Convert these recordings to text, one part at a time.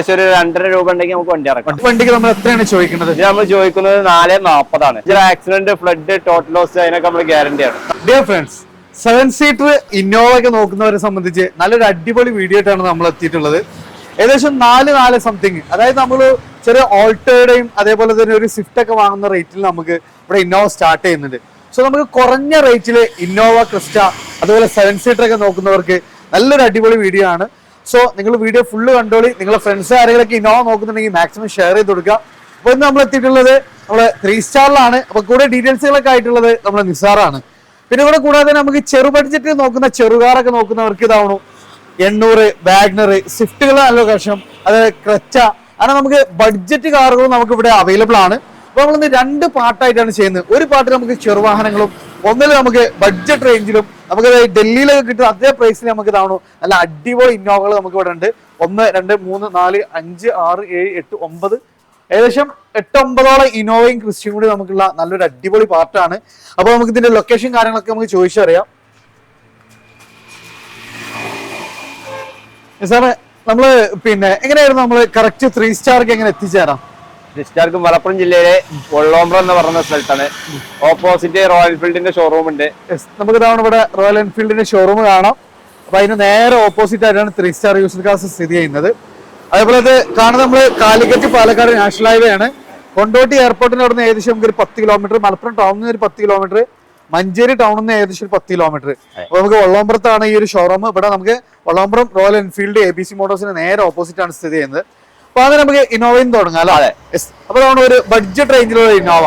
ഏകദേശം ഒരു രണ്ടര രൂപ ഉണ്ടെങ്കിൽ നമുക്ക് വണ്ടി ഇറക്കാം. വണ്ടിക്ക് നമ്മൾ എത്രയാണ് ചോദിക്കുന്നത്? ഇത് നമ്മൾ ചോദിക്കുന്നത് നാല് നാപ്പതാണ്. ഇതിൽ ആക്സിഡന്റ് ഫ്ലഡ് ടോട്ടൽ ലോസ് അതിനൊക്കെ നമ്മൾ ഗ്യാരണ്ടി ആണ്. Dear friends seven seater Innova ഒക്കെ നോക്കുന്നവരെ സംബന്ധിച്ച് നല്ലൊരു അടിപൊളി വീഡിയോ ആയിട്ടാണ് നമ്മൾ എത്തിയിട്ടുള്ളത്. ഏകദേശം നാല് നാല് സംതിങ് അതായത് നമ്മൾ ചെറിയ ഓൾട്ടോയുടെയും അതേപോലെ തന്നെ ഒരു സ്വിഫ്റ്റ് ഒക്കെ വാങ്ങുന്ന റേറ്റിൽ നമുക്ക് ഇവിടെ ഇന്നോവ സ്റ്റാർട്ട് ചെയ്യുന്നുണ്ട്. സോ നമുക്ക് കുറഞ്ഞ റേറ്റിൽ ഇന്നോവ ക്രിസ്റ്റ അതുപോലെ സെവൻ സീറ്റർ ഒക്കെ നോക്കുന്നവർക്ക് നല്ലൊരു അടിപൊളി വീഡിയോ ആണ്. സോ നിങ്ങൾ വീഡിയോ ഫുള്ള് കണ്ടോളി. നിങ്ങൾ ഫ്രണ്ട്സ് ആരെങ്കിലൊക്കെ ഇന്നോവ നോക്കുന്നുണ്ടെങ്കിൽ മാക്സിമം ഷെയർ ചെയ്ത് കൊടുക്കുക. അപ്പൊ ഇന്ന് നമ്മൾ എത്തിയിട്ടുള്ളത് നമ്മൾ ത്രീ സ്റ്റാറിലാണ് അപ്പൊ കൂടെ ഡീറ്റെയിൽസുകളൊക്കെ ആയിട്ടുള്ളത് നമ്മുടെ നിസാറാണ് പിന്നെ ഇവിടെ കൂടാതെ നമുക്ക് ചെറു ബഡ്ജറ്റ് നോക്കുന്ന ചെറുകാറൊക്കെ നോക്കുന്നവർക്ക് ഇതാവണു. എണ്ണൂറ് വാഗ്നർ സ്വിഫ്റ്റുകൾ നല്ല കഷം അത് ക്രച്ച. അങ്ങനെ നമുക്ക് ബഡ്ജറ്റ് കാറുകളും നമുക്ക് ഇവിടെ അവൈലബിൾ ആണ്. അപ്പൊ നമ്മളിന്ന് രണ്ട് പാർട്ടായിട്ടാണ് ചെയ്യുന്നത്. ഒരു പാർട്ടിൽ നമുക്ക് ചെറുവാഹനങ്ങളും ഒന്നിൽ നമുക്ക് ബഡ്ജറ്റ് റേഞ്ചിലും നമുക്ക് ഡൽഹിയിലൊക്കെ കിട്ടുന്ന അതേ പ്രൈസിൽ നമുക്ക് ഇതാണോ നല്ല അടിപൊളി ഇന്നോവകൾ നമുക്ക് ഇവിടെ ഉണ്ട്. ഒന്ന് രണ്ട് മൂന്ന് നാല് അഞ്ച് ആറ് ഏഴ് എട്ട് ഒമ്പത്. ഏകദേശം എട്ട് ഒമ്പതോളം ഇന്നോവയും ക്രിസ്റ്റിയും കൂടി നമുക്കുള്ള നല്ലൊരു അടിപൊളി പാർട്ടാണ് അപ്പോൾ നമുക്ക് ഇതിന്റെ ലൊക്കേഷൻ കാര്യങ്ങളൊക്കെ നമുക്ക് ചോദിച്ചറിയാം സാറേ നമ്മൾ പിന്നെ എങ്ങനെയായിരുന്നു നമ്മൾ കറക്റ്റ് ത്രീ സ്റ്റാർക്ക് എങ്ങനെ എത്തിച്ചേരാം? ഡിസ്റ്റാർക്ക് മലപ്പുറം ജില്ലയിലെ വെള്ളോമ്പ്രം എന്ന് പറഞ്ഞ സ്ഥലത്താണ്. ഓപ്പോസിറ്റ് റോയൽ എൻഫീൽഡിന്റെ ഷോറൂം ഉണ്ട്. നമുക്ക് ഇതാണ് ഇവിടെ റോയൽ എൻഫീൽഡിന്റെ ഷോറൂം കാണാം. അപ്പൊ അതിന് നേരെ ഓപ്പോസിറ്റ് ആയിട്ടാണ് ത്രീ സ്റ്റാർ യൂസർ കാസ് സ്ഥിതി ചെയ്യുന്നത്. അതേപോലെ ഇത് കാണുന്നത് നമ്മൾ കാലിക്കറ്റ് പാലക്കാട് നാഷണൽ ഹൈവേ ആണ്. കൊണ്ടോട്ടി എയർപോർട്ടിന് അവിടെ നിന്ന് ഏകദേശം നമുക്ക് ഒരു പത്ത് കിലോമീറ്റർ മലപ്പുറം ടൗണിൽ നിന്ന് ഒരു പത്ത് കിലോമീറ്റർ മഞ്ചേരി ടൗണിൽ നിന്ന് ഏകദേശം ഒരു പത്ത് കിലോമീറ്റർ അപ്പൊ നമുക്ക് വള്ളോമ്പുറത്താണ് ഈ ഒരു ഷോറൂം ഇവിടെ നമുക്ക് Vallompuram Royal Enfield A B C മോട്ടോഴ്സിന് നേരെ ഓപ്പോസിറ്റ് ആണ് സ്ഥിതി ചെയ്യുന്നത്. അപ്പൊ അത് നമുക്ക് ഇന്നോവയും തുടങ്ങാം അല്ലേ. അപ്പൊ നമ്മുടെ ഒരു ബഡ്ജറ്റ് റേഞ്ചിലുള്ള ഇന്നോവ.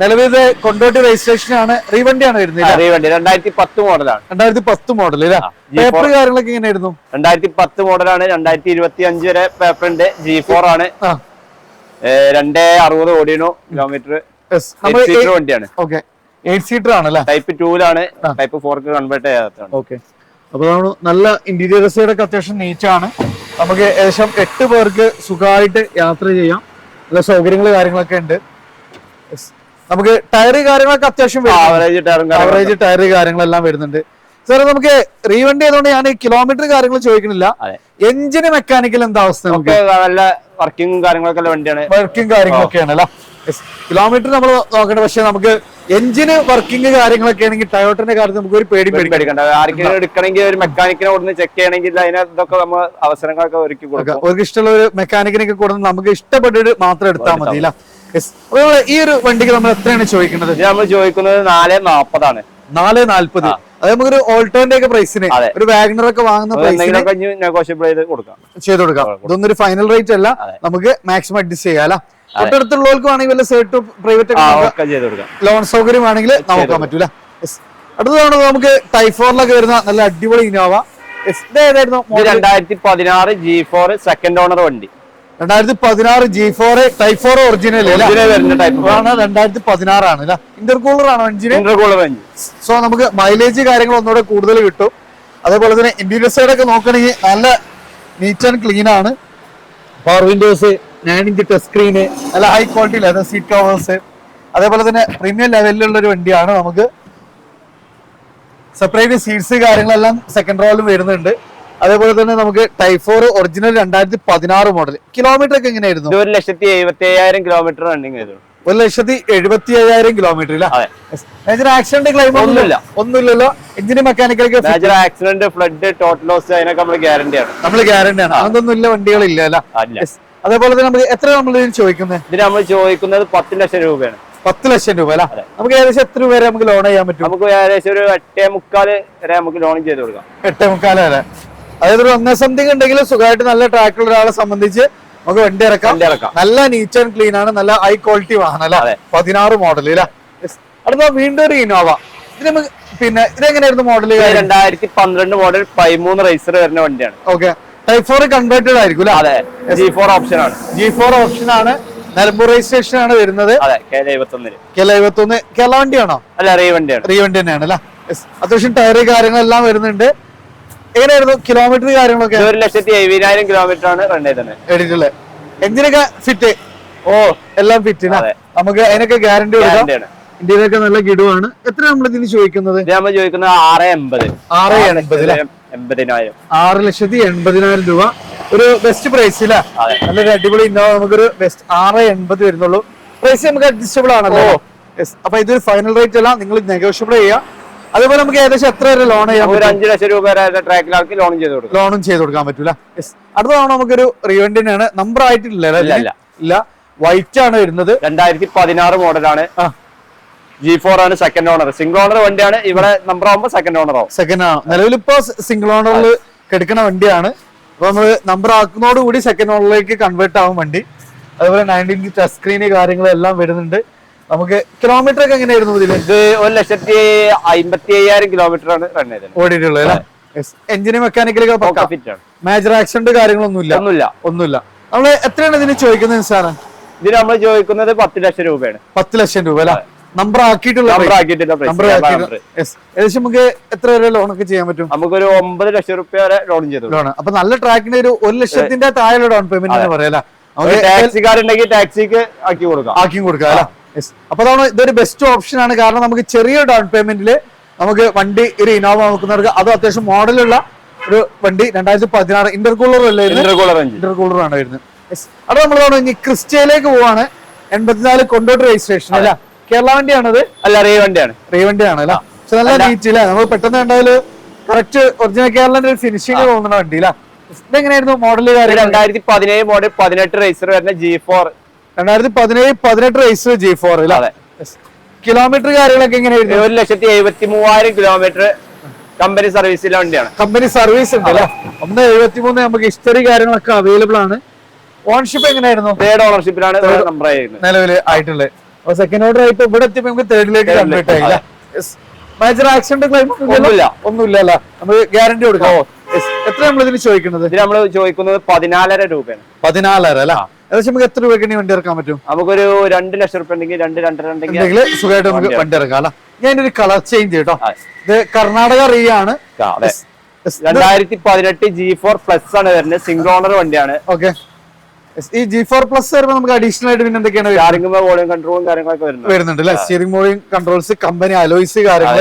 നിലവിൽ കൊണ്ടോട്ടി രജിസ്ട്രേഷൻ ആണ്. റീവണ്ടിയാണ് വരുന്നത് റീവണ്ടി. വണ്ടി രണ്ടായിരത്തി പത്ത് മോഡലാണ് രണ്ടായിരത്തി പത്ത് മോഡൽ പേപ്പർ കാര്യങ്ങളൊക്കെ എങ്ങനെയായിരുന്നു? രണ്ടായിരത്തി പത്ത് മോഡലാണ്. രണ്ടായിരത്തി ഇരുപത്തി അഞ്ച് വരെ പേപ്പറിന്റെ ജി ഫോർ ആണ്. രണ്ടേ അറുപത് ഓടിയണു കിലോമീറ്റർ വണ്ടിയാണ്. ഓക്കെ എയ്റ്റ് സീറ്റർ ആണല്ലേ ടൈപ്പ് ടൂലാണ് ടൈപ്പ് ഫോർക്ക് കൺവേർട്ട് ചെയ്യാത്ത ഓക്കെ അപ്പൊ നല്ല ഇന്റീരിയർ സൈഡൊക്കെ അത്യാവശ്യം നീറ്റ് ആണ്. നമുക്ക് ഏകദേശം എട്ട് പേർക്ക് സുഖമായിട്ട് യാത്ര ചെയ്യാം. നല്ല സൗകര്യങ്ങൾ കാര്യങ്ങളൊക്കെ ഉണ്ട്. നമുക്ക് ടയർ കാര്യങ്ങളൊക്കെ അത്യാവശ്യം ആവറേജ് ടയർ കാര്യങ്ങളെല്ലാം വരുന്നുണ്ട്. സാർ നമുക്ക് റീവണ്ടി ആയതുകൊണ്ട് ഞാൻ കിലോമീറ്റർ കാര്യങ്ങൾ ചോദിക്കുന്നില്ല. എഞ്ചിന് മെക്കാനിക്കൽ എന്താ അവസ്ഥ നമുക്ക്? നല്ല വർക്കിംഗ് കാര്യങ്ങളൊക്കെ വണ്ടിയാണ്. വർക്കിംഗ് കാര്യങ്ങളൊക്കെയാണ് അല്ല? കിലോമീറ്റർ നമ്മൾ നോക്കണ്ട പക്ഷെ നമുക്ക് എഞ്ചിന് വർക്കിംഗ് കാര്യങ്ങളൊക്കെ ആണെങ്കിൽ ടയോട്ടിന്റെ കാര്യത്തിൽ നമുക്ക് ഒരു പേടി പേടി പേടിക്കണ്ട. ആർക്കെങ്കിലും എടുക്കണമെങ്കിൽ ഒരു മെക്കാനിക്കിനെ കൊടുന്ന് ചെക്ക് ചെയ്യണമെങ്കിൽ അതിനകത്തൊക്കെ ഇതൊക്കെ നമ്മൾ അവസരങ്ങളൊക്കെ ഒരുക്കി കൊടുക്കാം. അവർക്ക് ഇഷ്ടമുള്ള ഒരു മെക്കാനിക്കിനൊക്കെ കൊടുത്ത് നമുക്ക് ഇഷ്ടപ്പെട്ടത് മാത്രം എടുത്താൽ മതി ഈ ഒരു വണ്ടിക്ക് നമ്മൾ എത്രയാണ് ചോദിക്കുന്നത്? നമ്മൾ ചോദിക്കുന്നത് നാല് നാപ്പതാണ്. നാല് നാല്പത് അത് നമുക്കൊരു ഓൾട്ടോന്റെ ഒക്കെ പ്രൈസിന് ഒരു വാഗ്നർ ഒക്കെ വാങ്ങുന്ന പ്രൈസിനെ ചെയ്ത് കൊടുക്കാം. ചെയ്ത് കൊടുക്കാം. ഇതൊന്നും ഒരു ഫൈനൽ റേറ്റ് അല്ല. നമുക്ക് മാക്സിമം അഡ്ജസ്റ്റ് ചെയ്യാം അല്ല? തൊട്ടടുത്തുള്ളവർക്ക് വേണമെങ്കിൽ വല്ല സേർട്ട് പ്രൈവറ്റ് ഒക്കെ ഒക്കെ ചെയ്ത് കൊടുക്കാം. ലോൺ സൗകര്യം ആണെങ്കിൽ നോക്കാൻ പറ്റൂല. Yes. അടുത്തതാണ് നമുക്ക് ടൈഫോറിലൊക്കെ വരുന്ന നല്ല അടിപൊളി ഇനോവ രണ്ടായിരത്തി പതിനാറ് ജി ഫോർ സെക്കൻഡ് ഓണർ വണ്ടി. രണ്ടായിരത്തി പതിനാറ് ജി ഫോർ ടൈഫോർ ഒറിജിനൽ രണ്ടായിരത്തി പതിനാറാണ് ഇന്റർകൂളർ ആണോ എഞ്ചിന് ഇന്റർകൂളർ സോ നമുക്ക് മൈലേജ് കാര്യങ്ങൾ ഒന്നുകൂടെ കൂടുതൽ കിട്ടും. അതേപോലെ തന്നെ ഇന്റീരിയർ സൈഡ് ഒക്കെ നോക്കണെങ്കിൽ നല്ല നീറ്റ് ആൻഡ് ക്ലീൻ ആണ്. Power windows nine inch touch screen നല്ല high quality leather seat covers അതേപോലെ തന്നെ പ്രീമിയം ലെവലിലുള്ള ഒരു വണ്ടിയാണ് നമുക്ക്. സെപ്പറേറ്റ് സീറ്റ്സ് കാര്യങ്ങളെല്ലാം സെക്കൻഡ് റോയിലും വരുന്നുണ്ട്. അതേപോലെ തന്നെ നമുക്ക് ടൈഫോർ ഒറിജിനൽ രണ്ടായിരത്തി പതിനാറ് മോഡൽ കിലോമീറ്റർ ഒക്കെ എങ്ങനെയായിരുന്നു? ഒരു ലക്ഷത്തി എഴുപത്തി അയ്യായിരം കിലോമീറ്റർ റണ്ണിങ് ചെയ്തു ഒരു ലക്ഷത്തി എഴുപത്തി അയ്യായിരം കിലോമീറ്റർ മേജർ ആക്സിഡന്റ് ക്ലൈം ഒന്നുമില്ല. ഒന്നുമില്ലല്ലോ. Engine മെക്കാനിക്കലൊക്കെ major accident flood total loss അതിനൊക്കെ നമ്മൾ ഗ്യാരണ്ടി ആണ്. നമ്മൾ ഗ്യാരണ്ടി ആണ്. അതൊന്നും ഇല്ല വണ്ടികളില്ല അല്ല. അതേപോലെ തന്നെ നമുക്ക് എത്ര നമ്മൾ ഇതിന് ചോദിക്കുന്നത്? ഇതിന് നമ്മൾ ചോദിക്കുന്നത് പത്ത് ലക്ഷം രൂപയാണ്. പത്ത് ലക്ഷം രൂപ അല്ല? നമുക്ക് ഏകദേശം എത്ര രൂപ വരെ നമുക്ക് ലോൺ ചെയ്യാൻ പറ്റും? നമുക്ക് ഏകദേശം ഒരു എട്ടേ മുക്കാൽ വരെ നമുക്ക് ലോൺ ചെയ്ത് കൊടുക്കാം. എട്ടേ മുക്കാൽ വരെ. അതായത് ഒരു ഒന്നേ സംതിങ് ഉണ്ടെങ്കിൽ സുഖമായിട്ട് നല്ല ട്രാക്കുള്ള ഒരാളെ സംബന്ധിച്ച് നമുക്ക് വണ്ടി ഇറക്കാം. നല്ല നീറ്റ് ആൻഡ് ക്ലീൻ ആണ് നല്ല ഹൈ ക്വാളിറ്റി വാഹനം അല്ലെ. പതിനാറ് മോഡൽ അല്ലെ അടുത്ത വീണ്ടും ഒരു ഇനോവ ഇത് നമുക്ക് പിന്നെ ഇതെങ്ങനെയായിരുന്നു മോഡൽ രണ്ടായിരത്തി പന്ത്രണ്ട് മോഡൽ പതിമൂന്ന് റേസർ വരുന്ന വണ്ടിയാണ്. ഓക്കെ ടൈപ്പ് ഫോർ കൺവേർട്ടഡ് ആയിരിക്കും അല്ലേ അതെ. ജി ഫോർ ഓപ്ഷൻ ആണ്. ജി ഫോർ ഓപ്ഷൻ ആണ്. നിലമ്പൂർ രജിസ്ട്രേഷൻ ആണ് വരുന്നത്. അതെ കെ എഴുപത്തി ഒന്നിൽ കേരള എഴുപത്തി ഒന്ന് കേരള വണ്ടിയാണോ? അല്ല റീ വണ്ടിയാണ്. റീ വണ്ടി തന്നെയാണ് അല്ല. അത്യാവശ്യം ടയർ കാര്യങ്ങളെല്ലാം വരുന്നുണ്ട്. എങ്ങനെയായിരുന്നു കിലോമീറ്റർ കാര്യങ്ങളൊക്കെ? ഒരു ലക്ഷത്തി എഴുപതിനായിരം കിലോമീറ്റർ ആണ് റൺ ചെയ്തത്. എഞ്ചിനൊക്കെ ഫിറ്റ് ഓ. എല്ലാം ഫിറ്റ്. നമുക്ക് അതിനൊക്കെ ഗ്യാരണ്ടി കൊടുക്കാം. ഇന്ത്യയിലൊക്കെ നല്ല ഗിഡുവാണ്. എത്ര നമ്മൾ ഇതിന് ചോദിക്കുന്നത്? നമ്മൾ ചോദിക്കുന്നത് ആറ് എൺപത്. ആറ് എൺപത്. എൺപതിനായിരം. ആറ് ലക്ഷത്തി എൺപതിനായിരം രൂപ. ഒരു ബെസ്റ്റ് പ്രൈസ് അതെ. നല്ലൊരു അടിപൊളി ഇന്നോവ നമുക്കൊരു ബെസ്റ്റ് ആറ് എൺപത് വരുന്നുള്ളൂ. പ്രൈസ് നമുക്ക് അഡ്ജസ്റ്റബിൾ ആണല്ലോ. അപ്പൊ ഇതൊരു ഫൈനൽ റേറ്റ് അല്ല. നിങ്ങൾ നെഗോഷ്യബിൾ ചെയ്യുക. അതുപോലെ നമുക്ക് ഏകദേശം എത്ര വരെ ലോൺ ചെയ്യാം ഒരു അഞ്ചു ലക്ഷം രൂപ വരെ ട്രാക്കിലാർക്ക് ലോൺ ചെയ്ത് കൊടുക്കും. ലോണും ചെയ്ത് കൊടുക്കാൻ പറ്റൂല. അടുത്ത തവണ നമുക്കൊരു റിവെന്റിനാണ് നമ്പർ ആയിട്ടില്ല അല്ലേ? ഇല്ല, വൈറ്റ് ആണ് വരുന്നത്. രണ്ടായിരത്തി പതിനാറ് മോഡലാണ് ജി ഫോർ ആണ് സെക്കൻഡ് ഓണർ സിംഗിൾ ഓണർ വണ്ടിയാണ്. ഇവിടെ നമ്പർ ആവുമ്പോൾ സെക്കൻഡ് ഓണർ ആവും. സെക്കൻഡ് ആണ് നിലവിലിപ്പോ സിംഗിൾ ഓണറിൽ കിടക്കുന്ന വണ്ടിയാണ്. അപ്പൊ നമ്മൾ നമ്പർ ആക്കുന്നതോടുകൂടി സെക്കൻഡ് ഓണറിലേക്ക് കൺവേർട്ട് ആവും വണ്ടി. അതുപോലെ നയന്റീൻ ടച്ച് സ്ക്രീന് കാര്യങ്ങളെല്ലാം വരുന്നുണ്ട്. നമുക്ക് കിലോമീറ്റർ ഒക്കെ എങ്ങനെയായിരുന്നു ഇതിൽ ഇത് ഒരു ലക്ഷത്തി അമ്പത്തി അയ്യായിരം കിലോമീറ്റർ ആണ് റൺ ചെയ്തത്. ഓടിയിട്ടുള്ളത് അല്ലേ? എഞ്ചിന് മെക്കാനിക്കലൊക്കെ മേജർ ആക്സിഡന്റ് കാര്യങ്ങളൊന്നുമില്ല? ഒന്നുമില്ല. ഒന്നുമില്ല. നമ്മൾ എത്രയാണ് ഇതിന് ചോദിക്കുന്നത് സാറ്? ഇതിന് നമ്മൾ ചോദിക്കുന്നത് പത്ത് ലക്ഷം രൂപയാണ്. പത്ത് ലക്ഷം രൂപ അല്ല? നമ്പർ ആക്കിയിട്ടുള്ള. ഏകദേശം നമുക്ക് എത്ര വരെ ലോൺ ഒക്കെ ചെയ്യാൻ പറ്റും? നമുക്കൊരു ഒമ്പത് ലക്ഷം രൂപ വരെ ലോൺ ചെയ്തു. ലോൺ അപ്പൊ നല്ല ട്രാക്കിന് ഒരു ഒരു ലക്ഷത്തിന്റെ താഴെ ഡൗൺ പേയ്മെന്റ് എന്ന് പറയാം ടാക്സിക്കാരുണ്ടെങ്കിൽ ടാക്സിക്ക് ആക്കി കൊടുക്കാം. ആക്കി കൊടുക്കാം അല്ലേ? അപ്പൊ അതാണ് ഇതൊരു ബെസ്റ്റ് ഓപ്ഷൻ ആണ്. കാരണം നമുക്ക് ചെറിയ ഡൗൺ പേയ്മെന്റിൽ നമുക്ക് വണ്ടി ഒരു ഇനോവ നോക്കുന്നവർക്ക് അതും അത്യാവശ്യം മോഡലുള്ള ഒരു വണ്ടി രണ്ടായിരത്തി പതിനാറ് ഇന്റർകൂളർ അല്ലേ? ഇന്റർകൂളർ ഇന്റർകൂളർ ആണ് വരുന്നത്. അത് നമ്മൾ ക്രിസ്റ്റയിലേക്ക് പോവാണ്. എൺപത്തിനാല് കൊണ്ടോട്ട് രജിസ്ട്രേഷൻ അല്ല? കേരള വണ്ടിയാണത്? അല്ല റേ വണ്ടിയാണ്. റേ വണ്ടിയാണ് അല്ല? പക്ഷെ നല്ല നീറ്റ് അല്ലേ നമ്മൾ പെട്ടെന്ന് കണ്ടാൽ കറക്റ്റ് ഒറിജിനൽ കേരളന്റെ ഒരു ഫിനിഷിംഗ് തോന്നുന്ന വണ്ടി അല്ല? ഇതെങ്ങനെയായിരുന്നു മോഡൽ രണ്ടായിരത്തി പതിനേഴ് മോഡൽ പതിനെട്ട് റേസർ വരുന്ന ജി ഫോർ രണ്ടായിരത്തി പതിനേഴ് പതിനെട്ട് റേസർ ജി ഫോർ അതെ. കിലോമീറ്റർ കാര്യങ്ങളൊക്കെ എങ്ങനെയായിരുന്നു? ഒരു ലക്ഷത്തി എഴുപത്തി മൂവായിരം കിലോമീറ്റർ കമ്പനി സർവീസിലെ വണ്ടിയാണ്. കമ്പനി സർവീസ് ഉണ്ട് അല്ലേ? ഒന്ന് എഴുപത്തി മൂന്ന് നമുക്ക് ഹിസ്റ്ററി കാര്യങ്ങളൊക്കെ അവൈലബിൾ ആണ്. ഓൺഷിപ്പ് എങ്ങനെയായിരുന്നു? തേർഡ് ഓണർഷിപ്പിലാണ് നിലവിൽ ആയിട്ടുള്ളത്. അപ്പൊ സെക്കൻഡ് ഓർഡർ ആയിട്ട് ഇവിടെ എത്തിയപ്പോ നമുക്ക് തേർഡിലേക്ക് കൺവേർട്ട് ആയില്ല മേജർ ആക്സിഡന്റ് ക്ലൈം ഒന്നുമില്ല. ഒന്നുമില്ല. അല്ല നമുക്ക് ഗ്യാരണ്ടി കൊടുക്കാം. എത്ര നമ്മൾ ഇതിന് ചോദിക്കുന്നത്? ഇതിന് നമ്മൾ ചോദിക്കുന്നത് പതിനാലര രൂപയാണ്. പതിനാലര അല്ല? ഏകദേശം നമുക്ക് എത്ര രൂപയ്ക്ക് വണ്ടി ഇറക്കാൻ പറ്റും? നമുക്കൊരു രണ്ട് ലക്ഷം റുപ്യ ഉണ്ടെങ്കിൽ രണ്ട് രണ്ടര ഉണ്ടെങ്കിൽ സുഖമായിട്ട് നമുക്ക് വണ്ടി ഇറക്കാം അല്ല? ഒരു കളർ ചേഞ്ച് കേട്ടോ. ഇത് കർണാടക റീ ആണ് രണ്ടായിരത്തി പതിനെട്ട് ജി ഫോർ പ്ലസ് ആണ് വരുന്നത്. സിംഗിൾ ഓണർ വണ്ടിയാണ്. ഓക്കെ ഈ ജി ഫോർ പ്ലസ് വരുമ്പോൾ നമുക്ക് അഡീഷണൽ ആയിട്ട് പിന്നെ എന്തൊക്കെയാണ് വോളിയം കൺട്രോളും കാര്യങ്ങളൊക്കെ വരുന്നുണ്ട്. അല്ലെ? Steering moulding controls company alloys കാര്യങ്ങൾ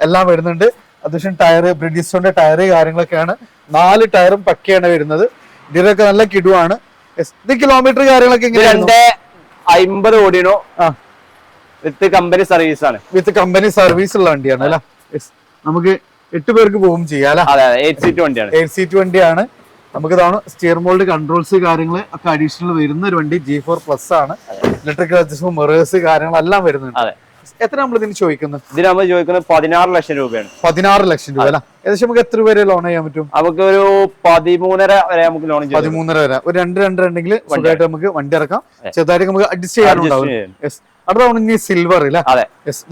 എല്ലാം വരുന്നുണ്ട്. അത്യാവശ്യം ടയർ ബ്രിഡീസ്റ്റോന്റെ ടയർ കാര്യങ്ങളൊക്കെയാണ്. നാല് ടയറും പക്കയാണ് വരുന്നത്. ഇതിലൊക്കെ നല്ല കിടുവാണ്. ഇത് കിലോമീറ്റർ കാര്യങ്ങളൊക്കെ ഇങ്ങനെ രണ്ട് അമ്പത് ഓടിയണോ വിത്ത് കമ്പനി സർവീസ് ആണ്. വിത്ത് കമ്പനി സർവീസ് ഉള്ള വണ്ടിയാണ് അല്ലെ? നമുക്ക് എട്ട് പേർക്ക് പോകും ചെയ്യാം അല്ലെ? എയ്റ്റ് സീറ്റ് വണ്ടിയാണ്. എയ്റ്റ് സീറ്റ് വണ്ടിയാണ്. നമുക്ക് ഇതാണ് സ്റ്റിയർ മോൾഡ് കൺട്രോൾസ് കാര്യങ്ങൾ ഒക്കെ അഡീഷണൽ വരുന്ന ഒരു വണ്ടി ജി ഫോർ പ്ലസ് ആണ്. ഇലക്ട്രിക്കൽ അഡ്ജസ്റ്റ് മെറേഴ്സ് കാര്യങ്ങൾ കാര്യങ്ങളെല്ലാം വരുന്നുണ്ട്. എത്ര നമ്മൾ ഇതിന് ചോദിക്കുന്നത് ഇതിന് നമ്മൾ ചോദിക്കുന്നത് പതിനാറ് ലക്ഷം രൂപയാണ്. പതിനാറ് ലക്ഷം രൂപ അല്ല? ഏകദേശം നമുക്ക് എത്ര വരെ ലോൺ ചെയ്യാൻ പറ്റും? നമുക്ക് ഒരു പതിമൂന്നര വരെ നമുക്ക് ലോൺ ചെയ്യാം പതിമൂന്നര വരെ. ഒരു രണ്ട് രണ്ടര ഉണ്ടെങ്കിൽ വണ്ടിയായിട്ട് നമുക്ക് വണ്ടി ഇറക്കാം. ചെറുതായിട്ട് നമുക്ക് അഡ്ജസ്റ്റ് ചെയ്യാനുണ്ടാവും അടുത്താണ് ഇനി സിൽവർ അല്ലേ?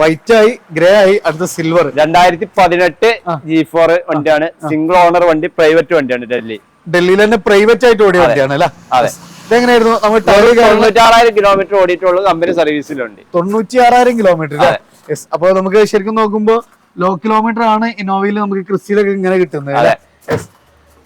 വൈറ്റ് ആയി ഗ്രേ ആയി അടുത്ത സിൽവർ രണ്ടായിരത്തി പതിനെട്ട് ജി ഫോർ വണ്ടിയാണ്. സിംഗിൾ ഓണർ വണ്ടി പ്രൈവറ്റ് വണ്ടിയാണ് ഡൽഹി. ഡൽഹിയിൽ തന്നെ പ്രൈവറ്റ് ആയിട്ട് ഓടിയ വണ്ടിയാണ് അല്ല? അതെ. ഇതെങ്ങനെയായിരുന്നു? നമ്മൾ തൊണ്ണൂറ്റാറായിരം കിലോമീറ്റർ ഓടിയിട്ടുള്ള കമ്പനി സർവീസിലുണ്ട് തൊണ്ണൂറ്റി ആറായിരം കിലോമീറ്റർ അപ്പൊ നമുക്ക് ശരിക്കും നോക്കുമ്പോ ലോ കിലോമീറ്റർ ആണ് ഇന്നോവയിൽ നമുക്ക് ക്രിസ്റ്റിയിലൊക്കെ ഇങ്ങനെ കിട്ടുന്നത്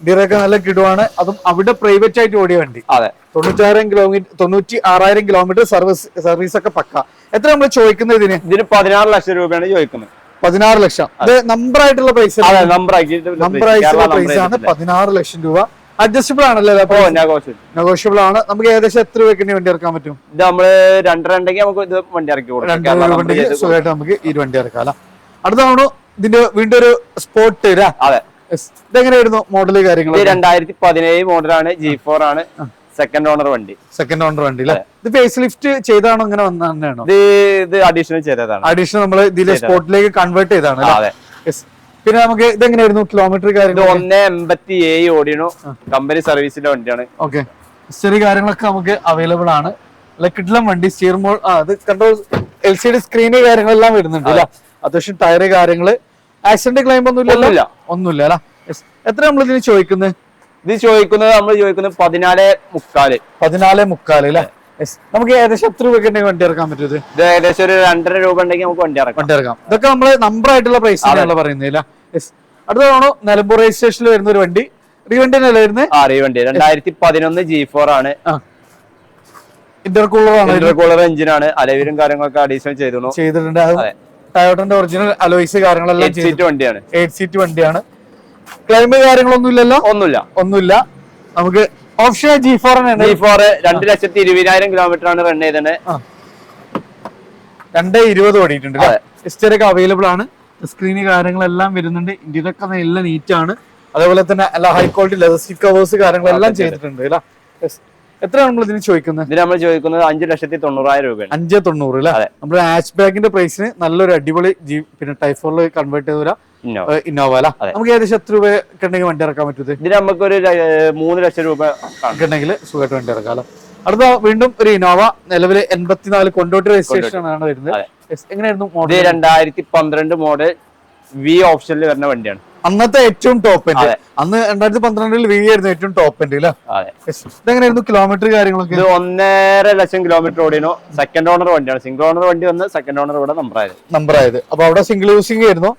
ഡിറൊക്കെ നല്ല കിടുവാണ്. അതും അവിടെ പ്രൈവറ്റ് ആയിട്ട് ഓടിയ വണ്ടി. അതെ. തൊണ്ണൂറ്റായിരം കിലോമീറ്റർ തൊണ്ണൂറ്റി ആറായിരം കിലോമീറ്റർ സർവീസ് സർവീസ് ഒക്കെ പക്ക. എത്ര നമ്മൾ ചോദിക്കുന്നത് ഇതിന്? ഇതിന് പതിനാറ് ലക്ഷം രൂപയാണ് ചോദിക്കുന്നത്. പതിനാറ് ലക്ഷം. ഇത് നമ്പർ ആയിട്ടുള്ള പ്രൈസ് അതെ നമ്പർ ആയിട്ടുള്ള പ്രൈസ് ആണ് പതിനാറ് ലക്ഷം രൂപ. അഡ്ജസ്റ്റബിൾ ആണല്ലേ നെഗോഷ്യബിൾ ആണ്. നമുക്ക് ഏകദേശം എത്ര രൂപയ്ക്ക് വണ്ടി ഇറക്കാൻ പറ്റും? ഇത് നമ്മൾ രണ്ടര ഉണ്ടെങ്കിൽ നമുക്ക് ഇത് വണ്ടി ഇറക്കി കൊടുക്കാം. സുഖമായിട്ട് നമുക്ക് ഈ വണ്ടി ഇറക്കാം അല്ല അടുത്ത തവണ ഇതിന്റെ വീണ്ടും ഒരു സ്പോട്ട് അതെ. ഇതെങ്ങനെയായിരുന്നു മോഡൽ കാര്യങ്ങൾ രണ്ടായിരത്തി പതിനേഴ് മോഡലാണ് ജി ഫോർ ആണ്. സെക്കൻഡ് ഓണർ വണ്ടി. സെക്കൻഡ് ഓണർ വണ്ടി ഇത് ഫേസ് ലിഫ്റ്റ് ചെയ്താണോ ഇങ്ങനെ വന്നാണോ ഇത് ഇത് അഡീഷണൽ ചെയ്തതാണ്. അഡീഷണൽ നമ്മൾ ഇതിലെ സ്പോട്ടിലേക്ക് കൺവേർട്ട് ചെയ്താണ് അതെ. പിന്നെ നമുക്ക് ഇതെങ്ങനെയായിരുന്നു കിലോമീറ്റർ കാര്യങ്ങൾ ഒന്ന് എൺപത്തി ഏഴ് ഓടിയണു കമ്പനി സർവീസിന്റെ വണ്ടിയാണ്. ഓക്കെ ഹിസ്റ്ററി കാര്യങ്ങളൊക്കെ നമുക്ക് അവൈലബിൾ ആണ്. കിട്ടിലും വണ്ടി സ്റ്റിയർ മോൾ ആ അത് കണ്ടോ? എൽ സി ഡി സ്ക്രീന് കാര്യങ്ങളെല്ലാം വരുന്നുണ്ട് അല്ല അത്യാവശ്യം ടയർ കാര്യങ്ങൾ. ആക്സിഡന്റ് ക്ലെയിം ഒന്നും ഇല്ലല്ലോ ഒന്നുമില്ല. ഒന്നുമില്ല അല്ല എത്ര നമ്മൾ ഇതിന് ചോദിക്കുന്നത് ഇത് ചോദിക്കുന്നത് നമ്മൾ ചോദിക്കുന്നത് പതിനാല് മുക്കാൽ. പതിനാല് മുക്കാൽ അല്ലേ. നമുക്ക് ഏകദേശം എത്ര രൂപ ഉണ്ടെങ്കിൽ വണ്ടി ഇറക്കാൻ പറ്റും ഇത് ഏകദേശം ഒരു രണ്ടര രൂപ ഉണ്ടെങ്കിൽ നമുക്ക് വണ്ടി ഇറക്കാം. വണ്ടി ഇറക്കാം. ഇതൊക്കെ നമ്മൾ നമ്പർ ആയിട്ടുള്ള പ്രൈസ് ആണല്ലോ പറയുന്നില്ല അടുത്തതാണോ നിലമ്പൂർ രജിസ്ട്രേഷനിൽ വരുന്ന ഒരു വണ്ടി. റീവണ്ടി അല്ലേ വരുന്നത്? ആ റീവണ്ടി വണ്ടി രണ്ടായിരത്തി പതിനൊന്ന് ജി ഫോർ ആണ് ഇന്റർകൂളർ ആണ് ഇന്റർകൂളർ എഞ്ചിനാണ് അലവിലും കാര്യങ്ങളൊക്കെ അഡീഷണൽ ചെയ്തു ചെയ്തിട്ടുണ്ട്. ടയോട്ടന്റെ ഒറിജിനൽ അലോയ്സ് കാര്യങ്ങളെല്ലാം സീറ്റ് വണ്ടിയാണ്. എയ്റ്റ് സീറ്റ് വണ്ടിയാണ്. ക്ലൈമ് കാര്യങ്ങളൊന്നും ഇല്ലല്ലോ? ഒന്നുമില്ല. ഒന്നുമില്ല. നമുക്ക് option G four G four രണ്ട് ലക്ഷത്തി ഇരുപതിനായിരം കിലോമീറ്റർ ആണ് റൺ ചെയ്തത്. രണ്ട് ഇരുപത് ഓടിയിട്ടുണ്ട് ഹിസ്റ്ററി ഒക്കെ അവൈലബിൾ ആണ്. സ്ക്രീന് കാര്യങ്ങളെല്ലാം വരുന്നുണ്ട്. ഇതൊക്കെ നല്ല നീറ്റ് ആണ്. അതേപോലെ തന്നെ എല്ലാ ഹൈ ക്വാളിറ്റി ലെതർ കവേഴ്സ് കാര്യങ്ങളെല്ലാം. ചെയ്തിട്ടുണ്ട് അല്ലേ. എത്രയാണ് നമ്മൾ ഇതിന് ചോദിക്കുന്നത്? ഇതിന് നമ്മൾ ചോദിക്കുന്നത് അഞ്ച് ലക്ഷത്തി തൊണ്ണൂറായിരം രൂപ അഞ്ച് തൊണ്ണൂറ് അല്ലേ. നമ്മുടെ ഹാച്ച് ബാഗിന്റെ പ്രൈസിന് നല്ലൊരു അടിപൊളി ജീ പിന്നെ ടൈഫോറിൽ കൺവേർട്ട് ചെയ്ത ഒരു ഇന്നോവ അല്ല? നമുക്ക് ഏകദേശം എത്ര രൂപ ഉണ്ടെങ്കിൽ വണ്ടി ഇറക്കാൻ പറ്റുന്നത് ഇതിന് നമുക്കൊരു ഒരു മൂന്ന് ലക്ഷം രൂപ ഉണ്ടെങ്കിൽ സുഖമായിട്ട് വണ്ടി ഇറക്കാം അല്ലേ? അടുത്ത വീണ്ടും ഒരു ഇന്നോവ നിലവിൽ എൺപത്തിനാല് കൊണ്ടോട്ടി രജിസ്ട്രേഷൻ ആണ് വരുന്നത്. എങ്ങനെയായിരുന്നു മോഡൽ രണ്ടായിരത്തി പന്ത്രണ്ട് മോഡൽ വി ഓപ്ഷനിൽ വരുന്ന വണ്ടിയാണ്. അന്നത്തെ ഏറ്റവും ടോപ്പ് എൻഡ് അന്ന് രണ്ടായിരത്തി പന്ത്രണ്ടിൽ വി ആയിരുന്നു ഏറ്റവും ടോപ്പ് എൻഡ്. ഇതെങ്ങനെയായിരുന്നു കിലോമീറ്റർ കാര്യങ്ങളൊക്കെ? ഇത് ഒന്നര ലക്ഷം കിലോമീറ്റർ ഓടിനോ സെക്കൻഡ് ഓണർ വണ്ടിയാണ്. സിംഗിൾ ഓണർ വണ്ടി വന്ന് സെക്കൻഡ് ഓണർ ഇവിടെ നമ്പർ ആയത്. നമ്പർ ആയത്. അപ്പൊ അവിടെ സിംഗിൾ യൂസിംഗ് ആയിരുന്നു.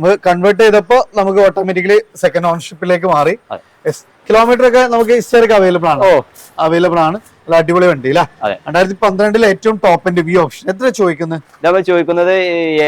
നമുക്ക് കൺവേർട്ട് ചെയ്തപ്പോ നമുക്ക് ഓട്ടോമാറ്റിക്കലി സെക്കൻഡ് ഓണർഷിപ്പിലേക്ക് മാറി. കിലോമീറ്റർ ഒക്കെ നമുക്ക് ഹിസ്റ്ററിക്ക് അവൈലബിൾ ആണ്. ഓ. അവൈലബിൾ ആണ്. നല്ല അടിപൊളി വണ്ടി അല്ലേ രണ്ടായിരത്തി പന്ത്രണ്ടിലെ ഏറ്റവും ടോപ്പ് എൻഡ് വി ഓപ്ഷൻ എത്ര ചോദിക്കുന്നത് നമ്മൾ ചോദിക്കുന്നത്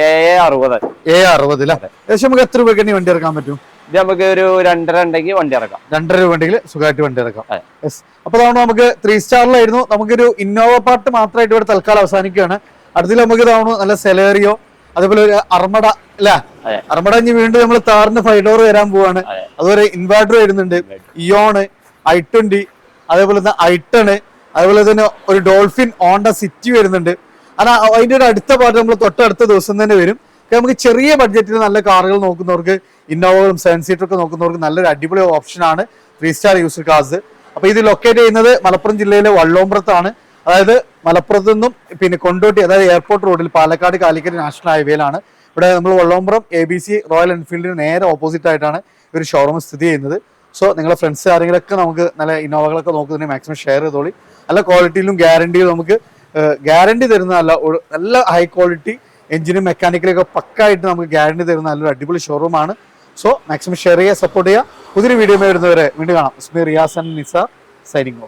ഏഴ് അറുപത്. ഏ അറുപത് അല്ലേ ഏകദേശം നമുക്ക് എത്ര രൂപയ്ക്ക് വണ്ടി ഇറക്കാൻ പറ്റും? ഇത് നമുക്ക് ഒരു രണ്ടര ഉണ്ടെങ്കിൽ വണ്ടി ഇറക്കാം. രണ്ടര രൂപ ഉണ്ടെങ്കിൽ സുഖമായിട്ട് വണ്ടി ഇറക്കാം. യെസ് അപ്പൊ അതാണ് നമുക്ക് ത്രീ സ്റ്റാറിലായിരുന്നു നമുക്കൊരു ഇന്നോവ പാർട്ട് മാത്രമായിട്ട് ഇവിടെ തൽക്കാലം അവസാനിക്കുകയാണ്. അടുത്തിൽ നമുക്ക് ഇതാവണോ നല്ല സെലേറിയോ അതേപോലെ ഒരു അർമഡ അല്ലേ അതെ. അർമഡ ഇനി വീണ്ടും നമ്മൾ താറിന് ഫൈവ് ഡോർ വരാൻ പോവാണ്. അതുപോലെ ഇൻവേർട്ടർ വരുന്നുണ്ട്. ഇയോണ് ഐ ട്വന്റി അതേപോലെ തന്നെ ഐട്ടണ് അതേപോലെ തന്നെ ഒരു ഡോൾഫിൻ ഓണ്ട സിറ്റി വരുന്നുണ്ട്. അത് അതിന്റെ ഒരു അടുത്ത പാർട്ട് നമ്മൾ തൊട്ടടുത്ത ദിവസം തന്നെ വരും. നമുക്ക് ചെറിയ ബഡ്ജറ്റിൽ നല്ല കാറുകൾ നോക്കുന്നവർക്ക് ഇന്നോവകളും സെവൻ സീറ്റർ ഒക്കെ നോക്കുന്നവർക്ക് നല്ലൊരു അടിപൊളി ഓപ്ഷനാണ് ത്രീ സ്റ്റാർ യൂസർ കാർസ് അപ്പൊ ഇത് ലൊക്കേറ്റ് ചെയ്യുന്നത് മലപ്പുറം ജില്ലയിലെ വള്ളോമ്പ്രത്താണ്. അതായത് മലപ്പുറത്തു നിന്നും പിന്നെ കൊണ്ടോട്ടി അതായത് എയർപോർട്ട് റോഡിൽ പാലക്കാട് കാലിക്കറ്റ് നാഷണൽ ഹൈവേയിലാണ് ഇവിടെ നമ്മൾ Vallompram A B C Royal എൻഫീൽഡിന് നേരെ ഓപ്പോസിറ്റ് ആയിട്ടാണ് ഒരു ഷോറൂം സ്ഥിതി ചെയ്യുന്നത്. സോ നിങ്ങളെ ഫ്രണ്ട്സ് ആരെങ്കിലൊക്കെ നമുക്ക് നല്ല ഇന്നോവകളൊക്കെ നോക്കുന്നതിന് മാക്സിമം ഷെയർ ചെയ്തോളി. നല്ല ക്വാളിറ്റിയിലും ഗ്യാരണ്ടിയിലും നമുക്ക് ഗ്യാരണ്ടി തരുന്ന നല്ല നല്ല ഹൈ ക്വാളിറ്റി എഞ്ചിനും മെക്കാനിക്കലും ഒക്കെ പക്കായിട്ട് നമുക്ക് ഗ്യാരണ്ടി തരുന്ന നല്ലൊരു അടിപൊളി ഷോറൂമാണ് സോ മാക്സിമം ഷെയർ ചെയ്യുക സപ്പോർട്ട് ചെയ്യുക. പുതിയൊരു വീഡിയോ വരുന്നവരെ വീണ്ടും കാണാം. Ismi Riyas and Nisa signing